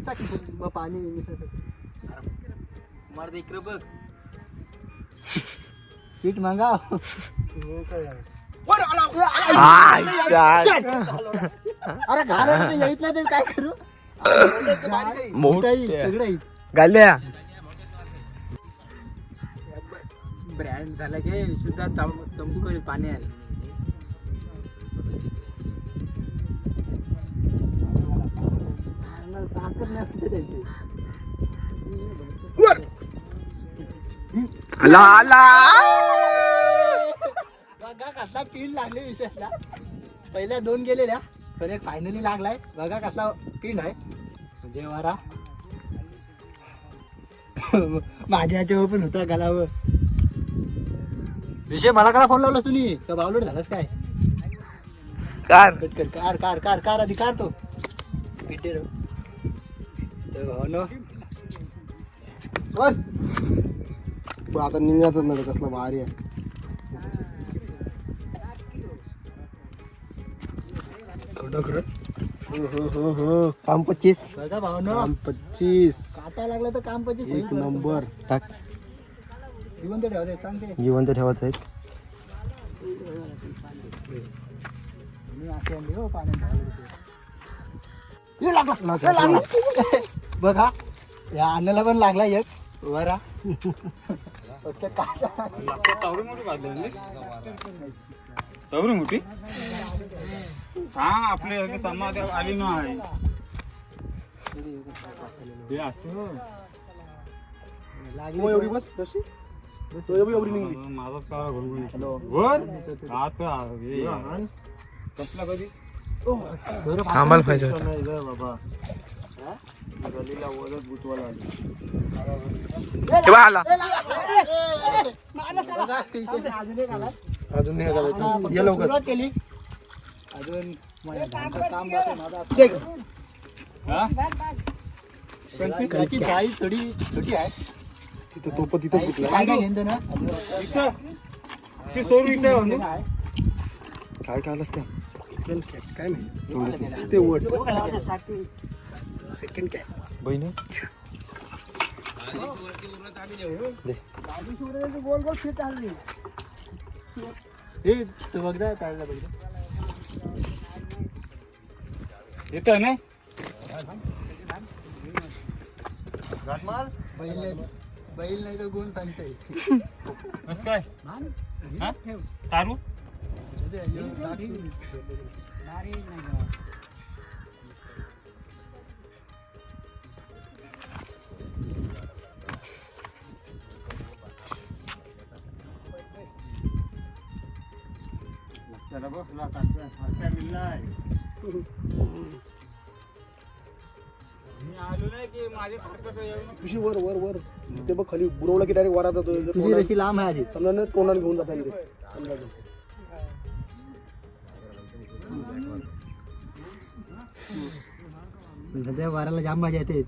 निसा की मग पाणी मार इकडे बघ. पीठ मागा अरे घाला येत नाही ते काय करू? मोठा. गाल्या. ब्रँड झाला की सुद्धा चमकू करेल पाण्यात आला आला बघा कसला पिंड लागले विषयाला पहिल्या दोन गेलेल्या पण एक फायनली लागलाय. बघा कसला पिंड आहे. म्हणजे वारा. माझ्या याच्यावर पण होता गलावर. विषय मला कला फोन लावलास तुम्ही? का बावलोड झालास काय? कार. कट कर. कार कार कार कार आधी कार तो. पिटे आता निघाच नाही कसला भारी आहे. हो हो हो काम पच्चीस. काम पच्चीस. काटा लागला तर काम पच्चीस एक नंबर. टाक. जिवंत सांगते. जिवंत ठेवायचं आहे. हो लागला, ये लागला. बघा या अन्नाला पण लागला एक. वरा फक्त एवढी मोठी हा आपले समाज आली ना आहे. हे असं. लागली. मग एवढी बस कशी? एवढी निघली. हे. कसला कधी? बरं, आम्हाला पाहिजे बाबा. गलीला वरच आली. तेव्हा आला बघा, अजून नाही ये लवकर. केली अजून माझं काम बाकी आहे. माझं देख. हा? त्याची साईज थोडी छोटी आहे. तिथं तो पण तिथंच गुतला काय काय ना. ते. काय काय आलंस त्या? काय नाही ते वट. सेकंड कॅच बहिणी? गोल गोल फिट आली हे तू बघ चालला बघ इथं नाही बैल नाही- बैल नाही तर गुण सांगते. कसं काय? हा? तारू? बसला. मी आलो नाही की माझ्या. पिशी वर वर वर ते बघ खाली बुडवला की डायरेक्ट वरात जातो तुझी रशी लांब आहे आधी समजा ना तोंडाने घेऊन जातात ते अंदाजे. सध्या वाराला जाम मजा येते